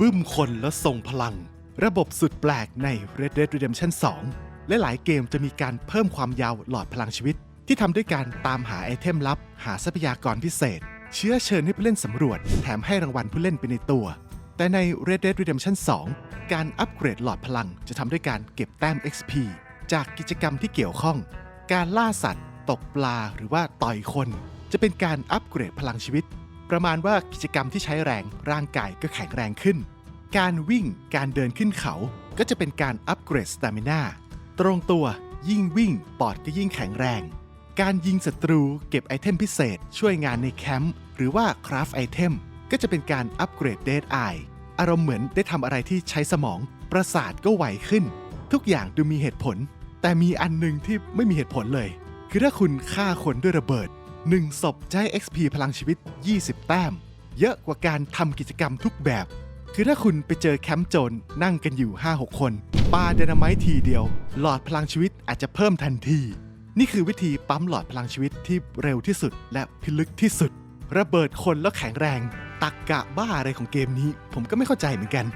บึ้มคนแล้วทรงพลัง ระบบสุดแปลกใน Red Dead Redemption 2 และหลายเกมจะมีการเพิ่มความยาวหลอดพลังชีวิต ที่ทำด้วยการตามหาไอเทมลับ หาทรัพยากรพิเศษ เชื้อเชิญให้ผู้เล่นสำรวจ แถมให้รางวัลผู้เล่นไปในตัว แต่ใน Red Dead Redemption 2 การอัปเกรดหลอดพลังจะทำด้วยการเก็บแต้ม XP จากกิจกรรมที่เกี่ยวข้อง การล่าสัตว์ ตกปลาหรือว่าต่อยคน จะเป็นการอัปเกรดพลังชีวิต ประมาณว่ากิจกรรมที่ใช้แรงร่างกายก็แข็งแรงขึ้น การวิ่งการเดินขึ้นเขาก็จะเป็นการอัปเกรดสตามินาตรงตัวยิ่งวิ่งปอดก็ยิ่งแข็งแรง การยิงศัตรูเก็บไอเทมพิเศษ ช่วยงานในแคมป์หรือว่าคราฟไอเทมก็จะเป็นการอัปเกรดเด d ไออารมณ์เหมือนได้ทำอะไรที่ใช้สมอง ประสาทก็ไวขึ้น ทุกอย่างดูมีเหตุผล แต่มีอันหนึ่งที่ไม่มีเหตุผลเลย คือถ้าคุณฆ่าคนด้วยระเบิด 1ศพจะให้ XP พลังชีวิต 20 แต้ม เยอะกว่าการทำกิจกรรมทุกแบบ คือถ้าคุณไปเจอแคมป์โจรนั่งกันอยู่ 5-6 คนปาเดนาไมต์ทีเดียว หลอดพลังชีวิตอาจจะเพิ่มทันที นี่คือวิธีปั๊มหลอดพลังชีวิตที่เร็วที่สุดและพิลึกที่สุด ระเบิดคนแล้วแข็งแรง ตักกะบ้าอะไรของเกมนี้ ผมก็ไม่เข้าใจเหมือนกัน